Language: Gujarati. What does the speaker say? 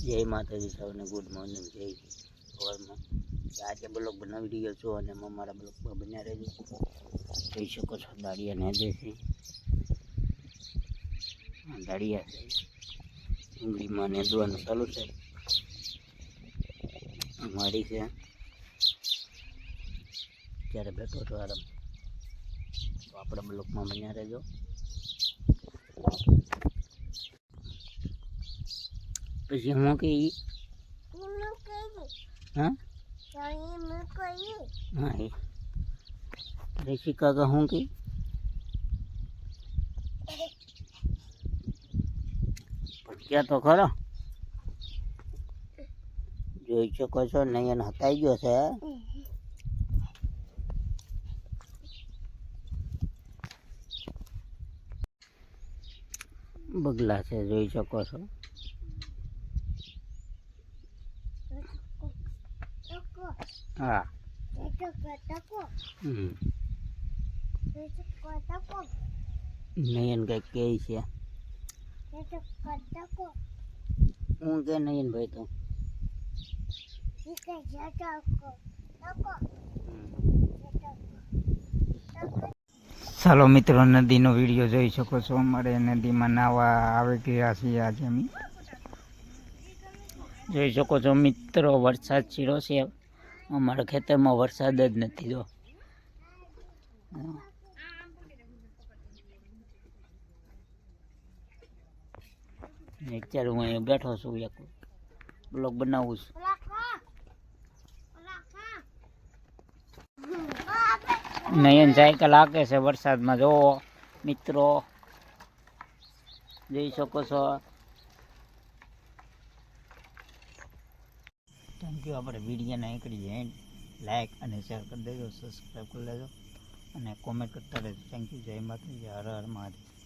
જય માતાજી, સૌને ગુડ મોર્નિંગ જય સવારમાં આજે બ્લોગ બનાવી રહ્યો છું અને હું મારા બ્લોગમાં બન્યા રહેજો. જોઈ શકો છો, દાળિયા આ દાળિયા છે. ડુંગળીમાં નેદવાનું ચાલુ છે. મારી છે. ત્યારે બેઠો છો આરામ તો આપણા બ્લોગમાં બન્યા રહેજો. પછી હું કે ઈ? હા? એ. ઋષિ કાકા હું કે? ભટક્યા તો ખરો. જોઈ શકો છો, નયન હતાઈ ગયો છે. બગલા છે, જોઈ શકો છો. હા. નયન કંઈક કે છે. હું કે નયન ભાઈ તો? ચાલો મિત્રો, નદીનો વીડિયો જોઈ શકો છો. અમારે નદીમાં નાવા આવી ગયા છીએ આજે અમે. જોઈ શકો છો મિત્રો, વરસાદ છીરો છે. અમારા ખેતરમાં વરસાદ જ નથી જો. અત્યારે હું અહીંયા બેઠો છું એક બ્લોગ બનાવું છું. નયન સાયકલ હાકે છે વરસાદમાં. જોવો મિત્રો, જઈ શકો છો. થેન્ક યુ આપણે વીડિયો એકડી એન્ડ લાઈક અને શેર કરી દેજો સબસ્ક્રાઈબ કરી લેજો. અને કોમેન્ટ કરતા રહેજો. થેન્ક યુ જય માતાજી. હર હર મહાદેવ.